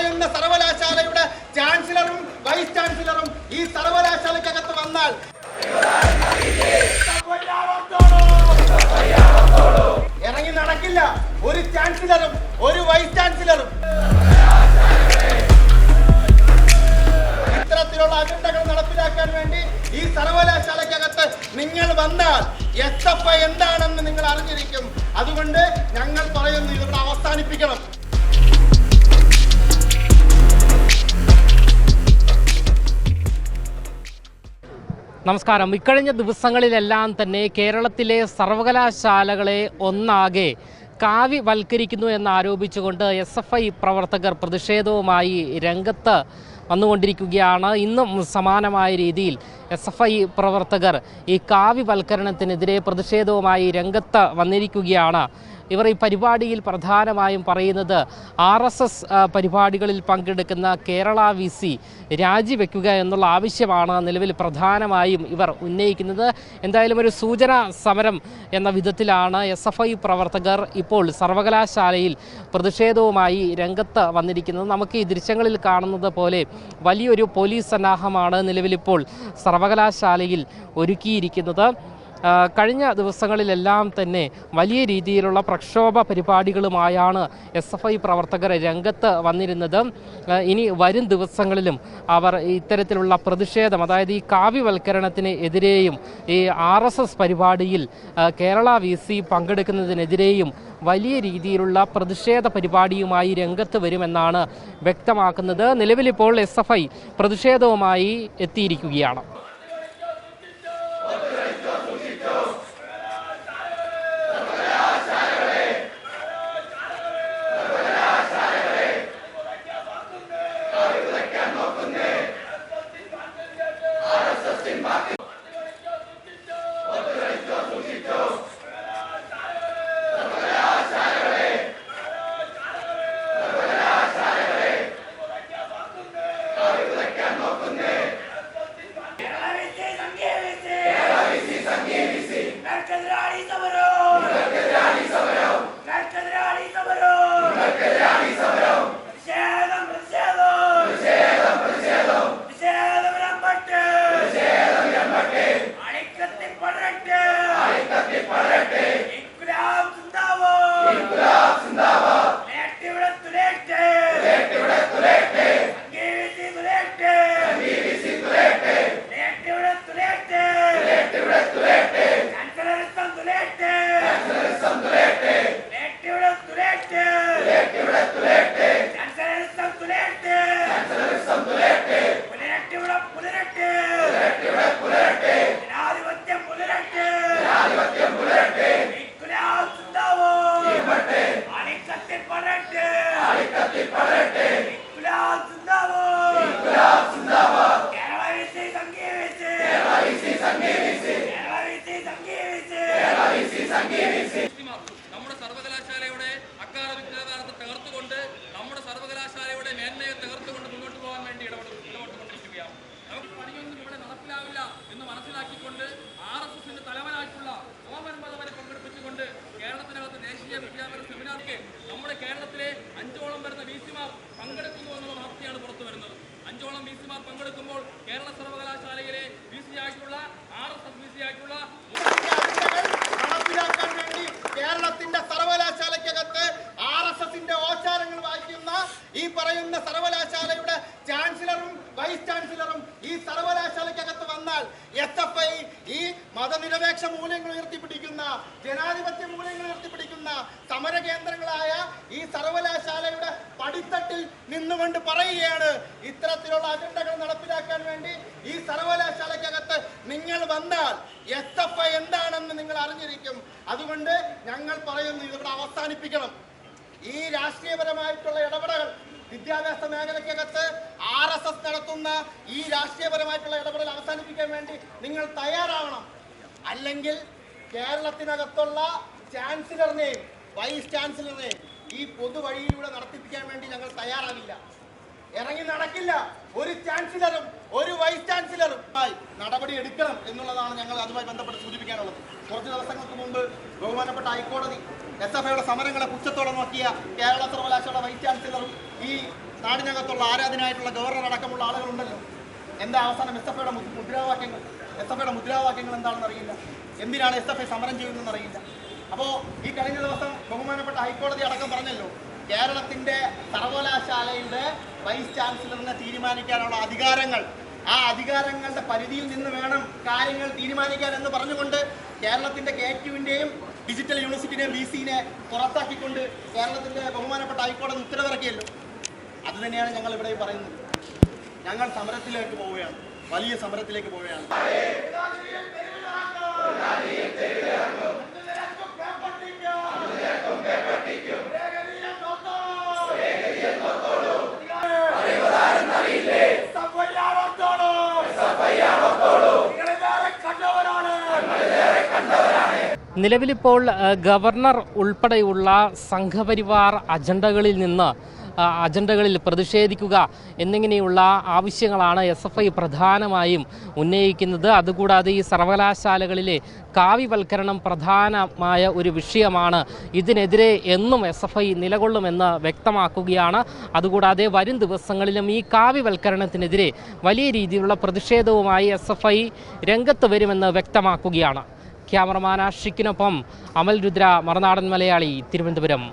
പറയുന്ന സർവകലാശാലയുടെ ചാൻസലറും വൈസ് ചാൻസലറും ഈ സർവകലാശാലയ്ക്കകത്ത് വന്നാൽ ഇറങ്ങി നടക്കില്ല. ഒരു ചാൻസലറും ഒരു വൈസ് ചാൻസലറും. ഇത്തരത്തിലുള്ള അജണ്ടകൾ നടപ്പിലാക്കാൻ വേണ്ടി ഈ സർവകലാശാലയ്ക്കകത്ത് നിങ്ങൾ വന്നാൽ എസ് എഫ് ഐ എന്താണെന്ന് നിങ്ങൾ അറിഞ്ഞിരിക്കും. അതുകൊണ്ട് ഞങ്ങൾ പറയുന്നു ഇതിവിടെ അവസാനിപ്പിക്കണം. നമസ്കാരം. ഇക്കഴിഞ്ഞ ദിവസങ്ങളിലെല്ലാം തന്നെ കേരളത്തിലെ സർവകലാശാലകളെ ഒന്നാകെ കാവ്യവൽക്കരിക്കുന്നു എന്നാരോപിച്ചുകൊണ്ട് എസ് എഫ് ഐ പ്രവർത്തകർ പ്രതിഷേധവുമായി രംഗത്ത് വന്നുകൊണ്ടിരിക്കുകയാണ്. ഇന്നും സമാനമായ രീതിയിൽ എസ് എഫ് ഐ പ്രവർത്തകർ ഈ കാവ്യവൽക്കരണത്തിനെതിരെ പ്രതിഷേധവുമായി രംഗത്ത് വന്നിരിക്കുകയാണ്. ഇവർ ഈ പരിപാടിയിൽ പ്രധാനമായും പറയുന്നത് ആർ എസ് എസ് പരിപാടികളിൽ പങ്കെടുക്കുന്ന കേരള വി സി രാജിവെക്കുക എന്നുള്ള ആവശ്യമാണ് നിലവിൽ പ്രധാനമായും ഇവർ ഉന്നയിക്കുന്നത്. എന്തായാലും ഒരു സൂചന സമരം എന്ന വിധത്തിലാണ് എസ് എഫ് ഐ പ്രവർത്തകർ ഇപ്പോൾ സർവകലാശാലയിൽ പ്രതിഷേധവുമായി രംഗത്ത് വന്നിരിക്കുന്നത്. നമുക്ക് ഈ ദൃശ്യങ്ങളിൽ കാണുന്നത് പോലെ വലിയൊരു പോലീസ് സന്നാഹമാണ് നിലവിലിപ്പോൾ സർവകലാശാലയിൽ ഒരുക്കിയിരിക്കുന്നത്. കഴിഞ്ഞ ദിവസങ്ങളിലെല്ലാം തന്നെ വലിയ രീതിയിലുള്ള പ്രക്ഷോഭ പരിപാടികളുമായാണ് എസ് എഫ് ഐ പ്രവർത്തകർ രംഗത്ത് വന്നിരുന്നത്. ഇനി വരും ദിവസങ്ങളിലും അവർ ഇത്തരത്തിലുള്ള പ്രതിഷേധം അതായത് ഈ കാവ്യവൽക്കരണത്തിന് എതിരെയും ഈ ആർ എസ് എസ് പരിപാടിയിൽ കേരള വി സി പങ്കെടുക്കുന്നതിനെതിരെയും വലിയ രീതിയിലുള്ള പ്രതിഷേധ പരിപാടിയുമായി രംഗത്ത് വരുമെന്നാണ് വ്യക്തമാക്കുന്നത്. നിലവിലിപ്പോൾ എസ് എഫ് ഐ പ്രതിഷേധവുമായി എത്തിയിരിക്കുകയാണ്. നമ്മുടെ സർവകലാശാലയുടെ അക്കാദമിക് നിലവാരത്തെ തകർത്തുകൊണ്ട് നമ്മുടെ സർവകലാശാലയുടെ മേന്മയെ തകർത്തുകൊണ്ട് മുന്നോട്ട് പോകാൻ വേണ്ടി ഇടപെട്ട് ഇടപെട്ടുകൊണ്ടിരിക്കുകയാണ്. നമുക്ക് പണിയൊന്നും ഇവിടെ നടപ്പിലാവില്ല എന്ന് മനസ്സിലാക്കിക്കൊണ്ട് ആർ എസ് എസിന്റെ തലവനായിട്ടുള്ള ഓമൻ പങ്കെടുപ്പിച്ചുകൊണ്ട് കേരളത്തിനകത്ത് ദേശീയ വിദ്യാഭ്യാസ സെമിനാർക്ക് നമ്മുടെ കേരളത്തിലെ അഞ്ചോളം വരുന്ന വി സിമാർ പങ്കെടുക്കുന്നു എന്നുള്ള വാർത്തയാണ് പുറത്തു വരുന്നത്. അഞ്ചോളം വി സിമാർ പങ്കെടുക്കുമ്പോൾ കേരള സർവകലാശാലയിലെ വി സി ആയിട്ടുള്ള R S S V C ആയിട്ടുള്ള നടപ്പിലാക്കാൻ വേണ്ടി കേരളത്തിന്റെ സർവകലാശാലയ്ക്കകത്ത് ആർ എസ് എസിന്റെ ഓച്ചാരങ്ങൾ വായിക്കുന്ന ഈ പറയുന്ന സർവകലാശാലയുടെ ചാൻസലറും വൈസ് ചാൻസലറും ഈ വന്നാൽ എസ് എഫ് ഐ ഈ മതനിരപേക്ഷ മൂല്യങ്ങൾ ഉയർത്തിപ്പിടിക്കുന്ന ജനാധിപത്യ മൂല്യങ്ങൾ ഉയർത്തിപ്പിടിക്കുന്ന സമര കേന്ദ്രങ്ങളായ ഈ സർവകലാശാലയുടെ പടിത്തട്ടിൽ നിന്നുകൊണ്ട് പറയുകയാണ് ഇത്തരത്തിലുള്ള അജണ്ടകൾ നടപ്പിലാക്കാൻ വേണ്ടി ഈ സർവകലാശാലയ്ക്കകത്ത് നിങ്ങൾ വന്നാൽ എസ് എഫ് ഐ എന്താണെന്ന് നിങ്ങൾ അറിഞ്ഞിരിക്കും. അതുകൊണ്ട് ഞങ്ങൾ പറയുന്നു ഇതിവിടെ അവസാനിപ്പിക്കണം. ഈ രാഷ്ട്രീയപരമായിട്ടുള്ള ഇടപെടൽ വിദ്യാഭ്യാസ മേഖലയ്ക്കകത്ത് ആർ എസ് എസ് നടത്തുന്ന ഈ രാഷ്ട്രീയപരമായിട്ടുള്ള ഇടപെടൽ അവസാനിപ്പിക്കാൻ വേണ്ടി നിങ്ങൾ തയ്യാറാവണം. അല്ലെങ്കിൽ കേരളത്തിനകത്തുള്ള ചാൻസലറിനെയും വൈസ് ചാൻസലറിനെയും ഈ പൊതുവഴിയിലൂടെ നടത്തിപ്പിക്കാൻ വേണ്ടി ഞങ്ങൾ തയ്യാറാകില്ല ഇറങ്ങി നടക്കില്ല. ഒരു ചാൻസലറും ഒരു വൈസ് ചാൻസലറും ആയി നടപടി എടുക്കണം എന്നുള്ളതാണ് ഞങ്ങൾ അതുമായി ബന്ധപ്പെട്ട് സൂചിപ്പിക്കാനുള്ളത്. കുറച്ച് ദിവസങ്ങൾക്ക് മുമ്പ് ബഹുമാനപ്പെട്ട ഹൈക്കോടതി എസ് എഫ് ഐയുടെ സമരങ്ങളെ പുച്ഛത്തോടെ നോക്കിയ കേരള സർവകലാശാല വൈസ് ചാൻസലറും ഈ നാടിനകത്തുള്ള ആരാധനായിട്ടുള്ള ഗവർണർ അടക്കമുള്ള ആളുകളുണ്ടല്ലോ. എന്താ അവസാനം എസ് എഫ് ഐയുടെ മുദ്രാവാക്യങ്ങൾ? എസ് എഫ് ഐയുടെ മുദ്രാവാക്യങ്ങൾ എന്താണെന്ന് അറിയില്ല. എന്തിനാണ് എസ് എഫ് ഐ സമരം ചെയ്യുന്നതെന്ന് അറിയില്ല. അപ്പോൾ ഈ കഴിഞ്ഞ ദിവസം ബഹുമാനപ്പെട്ട ഹൈക്കോടതി അടക്കം പറഞ്ഞല്ലോ കേരളത്തിന്റെ സർവകലാശാലയുടെ വൈസ് ചാൻസലറിനെ തീരുമാനിക്കാനുള്ള അധികാരങ്ങൾ. ആ അധികാരങ്ങളുടെ പരിധിയിൽ നിന്ന് വേണം കാര്യങ്ങൾ തീരുമാനിക്കാൻ എന്ന് പറഞ്ഞുകൊണ്ട് കേരളത്തിന്റെ കെ ക്യുവിന്റെയും ഡിജിറ്റൽ യൂണിവേഴ്സിറ്റിയുടെയും ബി സിനെ പുറത്താക്കിക്കൊണ്ട് കേരളത്തിന്റെ ബഹുമാനപ്പെട്ട ഹൈക്കോടതി ഉത്തരവിറക്കിയല്ലോ. അത് തന്നെയാണ് ഞങ്ങൾ ഇവിടെ പറയുന്നത്. ഞങ്ങൾ സമരത്തിലേക്ക് പോവുകയാണ്. വലിയ സമരത്തിലേക്ക് പോവുകയാണ്. നിലവിലിപ്പോൾ ഗവർണർ ഉൾപ്പെടെയുള്ള സംഘപരിവാർ അജണ്ടകളിൽ നിന്ന് അജണ്ടകളിൽ പ്രതിഷേധിക്കുക എന്നിങ്ങനെയുള്ള ആവശ്യങ്ങളാണ് എസ് എഫ് ഐ പ്രധാനമായും ഉന്നയിക്കുന്നത്. അതുകൂടാതെ ഈ സർവകലാശാലകളിലെ കാവ്യവൽക്കരണം പ്രധാനമായ ഒരു വിഷയമാണ് ഇതിനെതിരെ എന്നും എസ് എഫ് ഐ നിലകൊള്ളുമെന്ന് വ്യക്തമാക്കുകയാണ്. അതുകൂടാതെ വരും ദിവസങ്ങളിലും ഈ കാവ്യവൽക്കരണത്തിനെതിരെ വലിയ രീതിയിലുള്ള പ്രതിഷേധവുമായി എസ് എഫ് ഐ രംഗത്ത് വരുമെന്ന് വ്യക്തമാക്കുകയാണ്. ക്യാമറമാൻ ആഷിക്കിനൊപ്പം അമൽ രുദ്ര മറനാടൻ മലയാളി തിരുവനന്തപുരം.